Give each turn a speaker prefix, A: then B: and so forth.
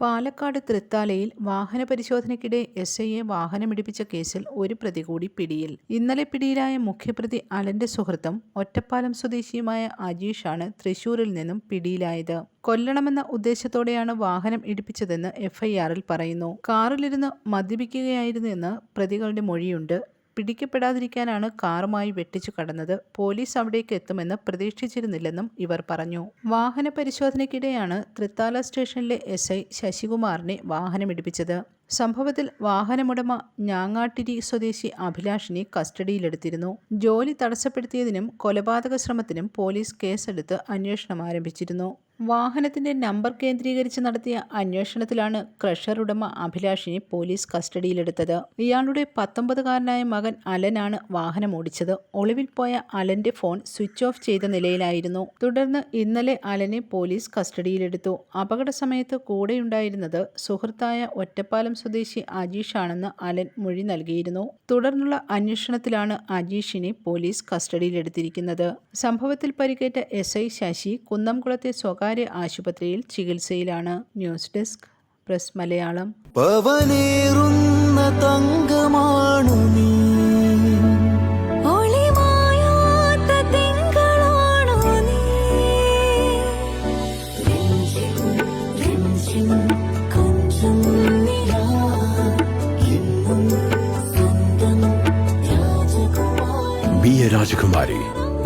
A: പാലക്കാട് തൃത്താലയിൽ വാഹന പരിശോധനയ്ക്കിടെ എസ് ഐയെ വാഹനമിടിപ്പിച്ച കേസിൽ ഒരു പ്രതി കൂടി പിടിയിൽ. ഇന്നലെ പിടിയിലായ മുഖ്യപ്രതി അലന്റെ സുഹൃത്തും ഒറ്റപ്പാലം സ്വദേശിയുമായ അജീഷാണ് തൃശൂരിൽ നിന്നും പിടിയിലായത്. കൊല്ലണമെന്ന ഉദ്ദേശത്തോടെയാണ് വാഹനം ഇടിപ്പിച്ചതെന്ന് എഫ്ഐആറിൽ പറയുന്നു. കാറിലിരുന്ന് മദ്യപിക്കുകയായിരുന്നു എന്ന് പ്രതികളുടെ മൊഴിയുണ്ട്. പിടിക്കപ്പെടാതിരിക്കാനാണ് കാറുമായി വെട്ടിച്ചു കടന്നത്. പോലീസ് അവിടേക്ക് എത്തുമെന്ന് പ്രതീക്ഷിച്ചിരുന്നില്ലെന്നും ഇവർ പറഞ്ഞു. വാഹന പരിശോധനയ്ക്കിടെയാണ് തൃത്താല സ്റ്റേഷനിലെ എസ് ഐ ശശികുമാറിനെ വാഹനമിടിപ്പിച്ചത് സംഭവത്തിൽ വാഹനമുടമ ഞാങ്ങാട്ടിരി സ്വദേശി അഭിലാഷിനെ കസ്റ്റഡിയിലെടുത്തിരുന്നു. ജോലി തടസ്സപ്പെടുത്തിയതിനും കൊലപാതക ശ്രമത്തിനും പോലീസ് കേസെടുത്ത് അന്വേഷണം ആരംഭിച്ചിരുന്നു. വാഹനത്തിന്റെ നമ്പർ കേന്ദ്രീകരിച്ച് നടത്തിയ അന്വേഷണത്തിലാണ് ക്രഷർ ഉടമ അഭിലാഷിനെ പോലീസ് കസ്റ്റഡിയിലെടുത്തത്. ഇയാളുടെ പത്തൊമ്പതുകാരനായ മകൻ അലനാണ് വാഹനം ഓടിച്ചത്. ഒളിവിൽ പോയ അലന്റെ ഫോൺ സ്വിച്ച് ഓഫ് ചെയ്ത നിലയിലായിരുന്നു. തുടർന്ന് ഇന്നലെ അലനെ പോലീസ് കസ്റ്റഡിയിലെടുത്തു. അപകട സമയത്ത് കൂടെയുണ്ടായിരുന്നത് സുഹൃത്തായ ഒറ്റപ്പാലം സ്വദേശി അജീഷ് ആണെന്ന് അലൻ മൊഴി നൽകിയിരുന്നു. തുടർന്നുള്ള അന്വേഷണത്തിലാണ് അജീഷിനെ പോലീസ് കസ്റ്റഡിയിലെടുത്തിരിക്കുന്നത്. സംഭവത്തിൽ പരിക്കേറ്റ എസ് ഐ ശശി കുന്നംകുളത്തെ സ്വകാര്യ ആശുപത്രിയിൽ ചികിത്സയിലാണ്. News desk press Malayalam.
B: പവനേറുന്ന തങ്കമാണു നീ.
C: ഒളിമായാത്ത തിങ്കളാണു